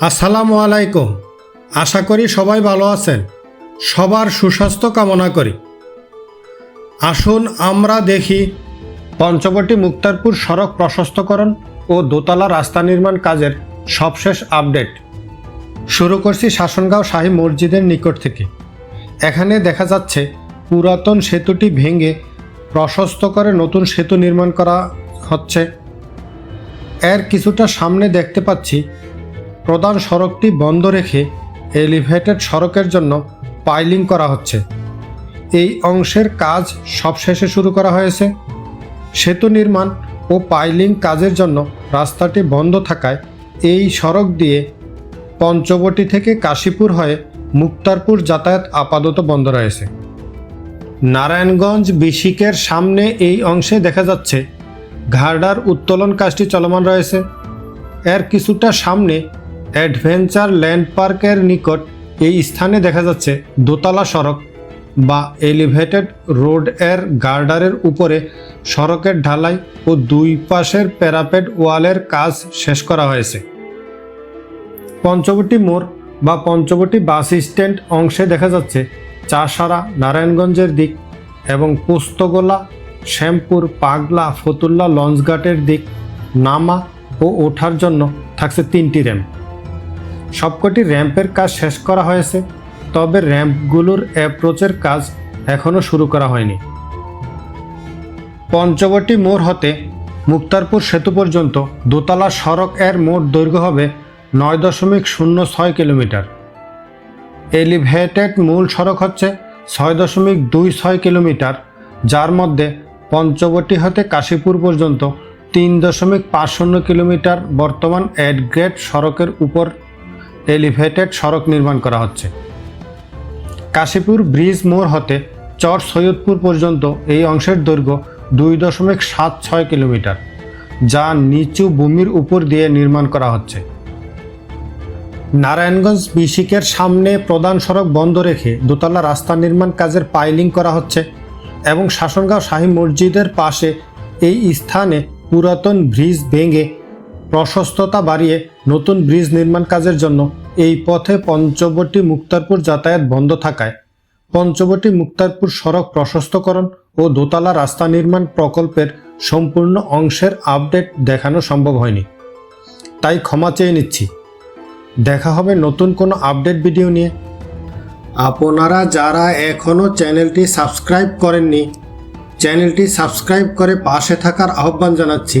আসসালামু আলাইকুম। আশা করি সবাই ভালো আছেন। সবার সুস্বাস্থ্য কামনা করি। আসুন আমরা দেখি পঞ্চবটি মুক্তারপুর সড়ক প্রশস্তকরণ ও দোতলা রাস্তা নির্মাণ কাজের সবশেষ আপডেট। শুরু করছি শাসনগাঁও শাহী মসজিদের নিকট থেকে। এখানে দেখা যাচ্ছে পুরাতন সেতুটি ভেঙে প্রশস্ত করে নতুন সেতু নির্মাণ করা হচ্ছে। এর কিছুটা সামনে দেখতে পাচ্ছি প্রধান সড়কটি বন্ধ রেখে এলিভেটেড সড়কের জন্য পাইলিং করা হচ্ছে। এই অংশের কাজ সবশেষে শুরু করা হয়েছে। সেতু নির্মাণ ও পাইলিং কাজের জন্য রাস্তাটি বন্ধ থাকায় এই সড়ক দিয়ে পঞ্চবটি থেকে কাশীপুর হয়ে মুক্তারপুর যাতায়াত আপাতত বন্ধ রয়েছে। নারায়ণগঞ্জ বিশিকের সামনে এই অংশে দেখা যাচ্ছে ঘাড়ার উত্তোলন কাজটি চলমান রয়েছে। এর কিছুটা সামনে অ্যাডভেঞ্চার ল্যান্ড পার্কের নিকট এই স্থানে দেখা যাচ্ছে দোতলা সড়ক বা এলিভেটেড রোডের গার্ডারের উপরে সড়কের ঢালাই ও দুই পাশের প্যারাপেট ওয়ালের কাজ শেষ করা হয়েছে। পঞ্চবটি মোড় বা পঞ্চবটি বাস স্ট্যান্ড অংশে দেখা যাচ্ছে চাষারা নারায়ণগঞ্জের দিক এবং পোস্তগোলা, শ্যামপুর, পাগলা, ফতুল্লা, লঞ্চঘাটের দিক, নামা ও ওঠার জন্য থাকছে তিনটি র্যাম্প সবকটি র্যাম্পের কাজ শেষ করা হয়েছে, তবে র্যাম্পগুলোর অ্যাপ্রোচের কাজ এখনও শুরু করা হয়নি। পঞ্চবটি মোড় হতে মুক্তারপুর সেতু পর্যন্ত দোতলা সড়ক এর মোট দৈর্ঘ্য হবে নয় দশমিক শূন্য ছয় কিলোমিটার। এলিভেটেড মূল সড়ক হচ্ছে ছয় দশমিক দুই ছয় কিলোমিটার, যার মধ্যে পঞ্চবটি হতে কাশীপুর পর্যন্ত তিন দশমিক পাঁচ শূন্য কিলোমিটার বর্তমান অ্যাডগ্রেড সড়কের উপর এলিভেটেড সড়ক নির্মাণ করা হচ্ছে। কাশীপুর ব্রিজ মোড় হতে চর সৈয়দপুর পর্যন্ত এই অংশের দৈর্ঘ্য দুই দশমিক সাত ছয় কিলোমিটার, যা নিচু ভূমির উপর দিয়ে নির্মাণ করা হচ্ছে। নারায়ণগঞ্জ বিশিকের সামনে প্রধান সড়ক বন্ধ রেখে দোতলা রাস্তা নির্মাণ কাজের পাইলিং করা হচ্ছে এবং শাসনগাঁও শাহী মসজিদের পাশে এই স্থানে পুরাতন ব্রিজ ভেঙে প্রশস্ততা বাড়িয়ে নতুন ব্রিজ নির্মাণ কাজের জন্য এই পথে পঞ্চবটি মুক্তারপুর যাতায়াত বন্ধ থাকায় পঞ্চবটি মুক্তারপুর সড়ক প্রশস্তকরণ ও দোতলা রাস্তা নির্মাণ প্রকল্পের সম্পূর্ণ অংশের আপডেট দেখানো সম্ভব হয়নি। তাই ক্ষমা চেয়ে নিচ্ছি। দেখা হবে নতুন কোনো আপডেট ভিডিও নিয়ে। আপনারা যারা এখনও চ্যানেলটি সাবস্ক্রাইব করেননি, চ্যানেলটি সাবস্ক্রাইব করে পাশে থাকার আহ্বান জানাচ্ছি।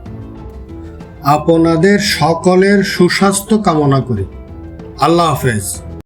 আপনাদের সকলের সুস্বাস্থ্য কামনা করি। আল্লাহ হাফেজ।